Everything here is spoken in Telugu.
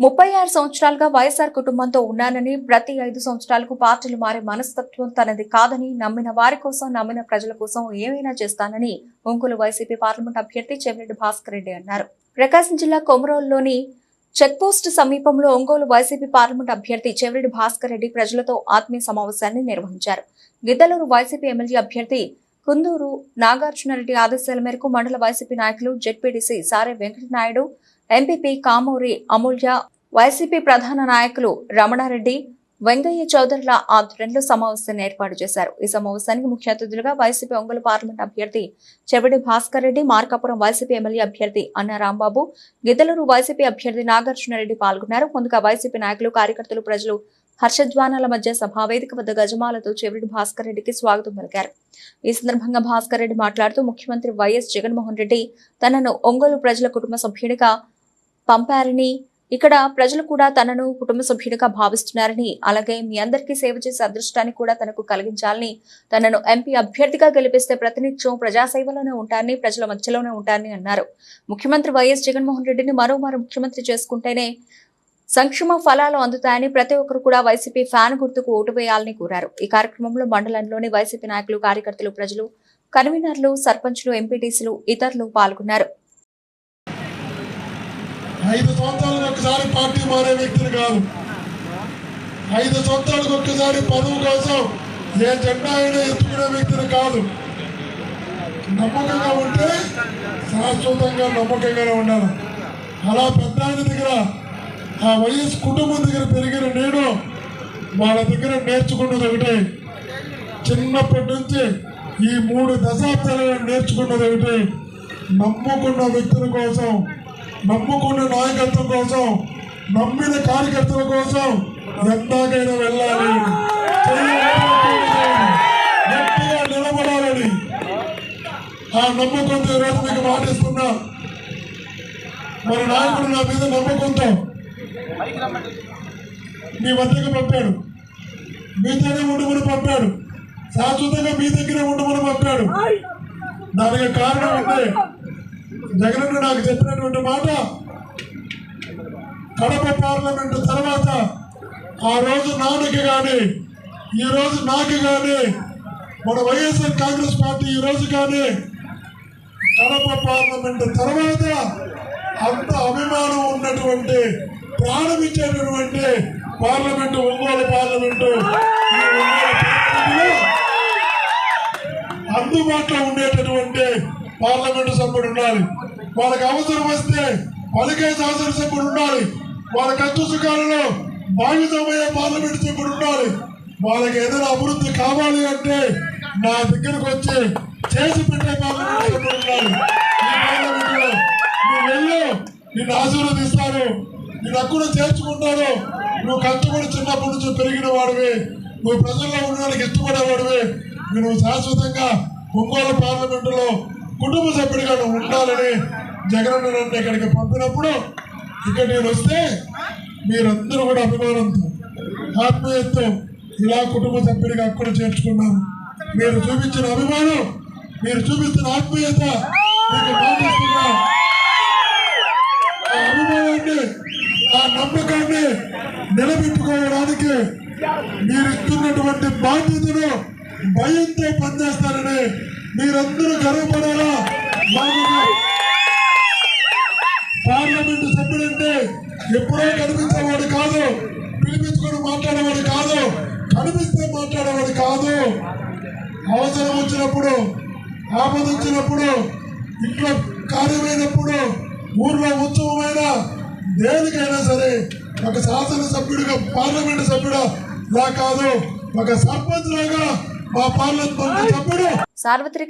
ముప్పై ఆరు సంవత్సరాలుగా వైఎస్ఆర్ కుటుంబంతో ఉన్నానని ప్రతి ఐదు సంవత్సరాలకు పార్టీలు మారే మనస్తత్వం తనది కాదని నమ్మిన వారి కోసం నమ్మిన ప్రజల కోసం ఏమైనా చేస్తానని ఒంగోలు వైసీపీ పార్లమెంట్ అభ్యర్థి చెవిరెడ్డి భాస్కర్ రెడ్డి అన్నారు. ప్రకాశం జిల్లా కొమరోల్లోని చెక్పోస్ట్ సమీపంలో ఒంగోలు వైసీపీ పార్లమెంట్ అభ్యర్థి చెవిరెడ్డి భాస్కర్ రెడ్డి ప్రజలతో ఆత్మీయ సమావేశాన్ని నిర్వహించారు. గిద్దలూరు వైసీపీ ఎమ్మెల్యే అభ్యర్థి కుందూరు నాగార్జునరెడ్డి ఆదేశాల మేరకు మండల వైసీపీ నాయకులు ZPTC Sare Venkatanaidu MPP Kamuri Amulya YCP ప్రధాన నాయకులు రమణారెడ్డి వెంగయ్య చౌదరుల ఆధ్వర్యంలో సమావేశాన్ని ఏర్పాటు చేశారు. ఈ సమావేశానికి ముఖ్య అతిథులుగా వైసీపీ ఒంగోలు పార్లమెంట్ అభ్యర్థి చెవిడి భాస్కర్ రెడ్డి మార్కాపురం వైసీపీ ఎమ్మెల్యే అభ్యర్థి అన్న రాంబాబు గిద్దలూరు వైసీపీ అభ్యర్థి నాగార్జునరెడ్డి పాల్గొన్నారు. ముందుగా వైసీపీ నాయకులు కార్యకర్తలు ప్రజలు హర్షధ్వానాల మధ్య సభావేదిక వద్ద గజమాలతో చెవిరెడ్డి భాస్కర్ రెడ్డికి స్వాగతం పలికారు. ఈ సందర్భంగా భాస్కర్ రెడ్డి మాట్లాడుతూ ముఖ్యమంత్రి వైఎస్ జగన్మోహన్ రెడ్డి తనను ఒంగోలు ప్రజల కుటుంబ సభ్యుడిగా పంపారని ఇక్కడ ప్రజలు కూడా తనను కుటుంబ సభ్యుడిగా భావిస్తున్నారని అలాగే మీ అందరికీ సేవ చేసే అదృష్టాన్ని కూడా తనకు కలిగించాలని తనను ఎంపీ అభ్యర్థిగా గెలిపిస్తే ప్రతినిత్యం ప్రజాసేవలోనే ఉంటారని ప్రజల మధ్యలోనే ఉంటారని అన్నారు. ముఖ్యమంత్రి వైఎస్ జగన్మోహన్ రెడ్డిని మరోమారు ముఖ్యమంత్రి చేసుకుంటేనే సంక్షేమ ఫలాలు అందుతాయని ప్రతి ఒక్కరు కూడా వైసీపీ ఫ్యాన్ గుర్తుకు ఓటు వేయాలని కోరారు. ఈ కార్యక్రమంలో మండలంలోని వైసీపీ నాయకులు కార్యకర్తలు ప్రజలు కన్వీనర్లు సర్పంచ్లు ఎంపీటీసీలు ఇతరులు పాల్గొన్నారు. ఐదు సంవత్సరాలకు ఒకసారి పార్టీ మారే కాదు. ఐదు సంవత్సరాలకు ఒక్కసారి పదవి కోసం ఏ జెండా అయినా ఎత్తుకునే కాదు. నమ్మకంగా ఉంటే శాశ్వతంగా నమ్మకంగానే ఉండాలి. అలా పెద్ద దగ్గర ఆ వైఎస్ కుటుంబం దగ్గర పెరిగిన నేను వాళ్ళ దగ్గర నేర్చుకున్నది ఒకటే. చిన్నప్పటి నుంచి ఈ మూడు దశాబ్దాలుగా నేర్చుకున్నది ఒకటి. నమ్ముకున్న వ్యక్తుల కోసం నమ్ముకున్న నాయకత్వం కోసం నమ్మిన కార్యకర్తల కోసం ఎంతకైనా వెళ్ళాలి. గట్టిగా నిలబడాలని ఆ నమ్మకంతో ఈరోజు మీకు మాటిస్తున్నా. మరి నాయకుడు నా మీద నమ్మకంతో మీ వద్దకు పంపాడు. మీతోనే ఉండమని పంపాడు. శాశ్వతంగా మీ దగ్గరే ఉండమని పంపాడు. దానికి కారణం అంటే జగన్ నాకు చెప్పినటువంటి మాట కడప పార్లమెంట్ తర్వాత ఆ రోజు నాన్నకి కానీ ఈ రోజు నాకు కానీ మన వైఎస్ఆర్ కాంగ్రెస్ పార్టీ ఈ రోజు కానీ కడప పార్లమెంట్ తర్వాత అంత అభిమానం ఉన్నటువంటి ప్రాణం ఇచ్చేటటువంటి పార్లమెంటు. ఒంగోలు పార్లమెంటు అందుబాటులో ఉండేటటువంటి పార్లమెంటు సభ్యుడు ఉండాలి. వాళ్ళకి అవసరం వస్తే పలికే శాసనసభ్యుడు ఉండాలి. వాళ్ళ కష్ట సుఖాలలో భాగస్వామయ్యే పార్లమెంటు సభ్యుడు ఉండాలి. వాళ్ళకి ఏదైనా అభివృద్ధి కావాలి అంటే నా దగ్గరకు వచ్చి చేసి పెట్టే పార్లమెంటు సభ్యుడు ఉండాలి. ఈ పార్లమెంటులో నువ్వు వెళ్ళు నిన్ను ఆశీర్వదిస్తాను. నేను అక్కడ చేర్చుకుంటాను. నువ్వు కష్టపడి చిన్నప్పటి నుంచి పెరిగిన వాడివి. నువ్వు ప్రజల్లో ఉండడానికి ఇష్టపడేవాడివి నువ్వు శాశ్వతంగా ఒంగోలు పార్లమెంటులో కుటుంబ సభ్యుడిగా నువ్వు ఉండాలని జగన్ నన్ను ఇక్కడికి పంపినప్పుడు ఇక్కడ నేను వస్తే మీరందరూ కూడా అభిమానంతో ఆత్మీయతో ఇలా కుటుంబ సభ్యుడిగా అక్కడ చేర్చుకున్నాను. మీరు చూపించిన అభిమానం మీరు చూపిస్తున్న ఆత్మీయత మీకు మాటిస్తున్నా ఆ అభిమానాన్ని ఆ నమ్మకాన్ని నిలబెట్టుకోవడానికి మీరు ఇస్తున్నటువంటి బాధ్యతను భయంతో పనిచేస్తారని మీరందరూ గర్వపడాలా? పార్లమెంట్ సభ్యుడంటే ఎప్పుడో కనిపించేవాడు కాదు పిలిపించుకొని మాట్లాడేవాడు కాదు కనిపిస్తే మాట్లాడేవాడు కాదు. అవసరం వచ్చినప్పుడు ఆపద వచ్చినప్పుడు ఇంట్లో కార్యమైనప్పుడు ఊర్లో ఉత్సవమైన దేనికైనా సరే ఒక శాసనసభ్యుడిగా పార్లమెంట్ సభ్యుడా లా కాదు ఒక సర్పంచ్ లాగా మా పార్లమెంట్ సభ్యుడు సార్వత్రిక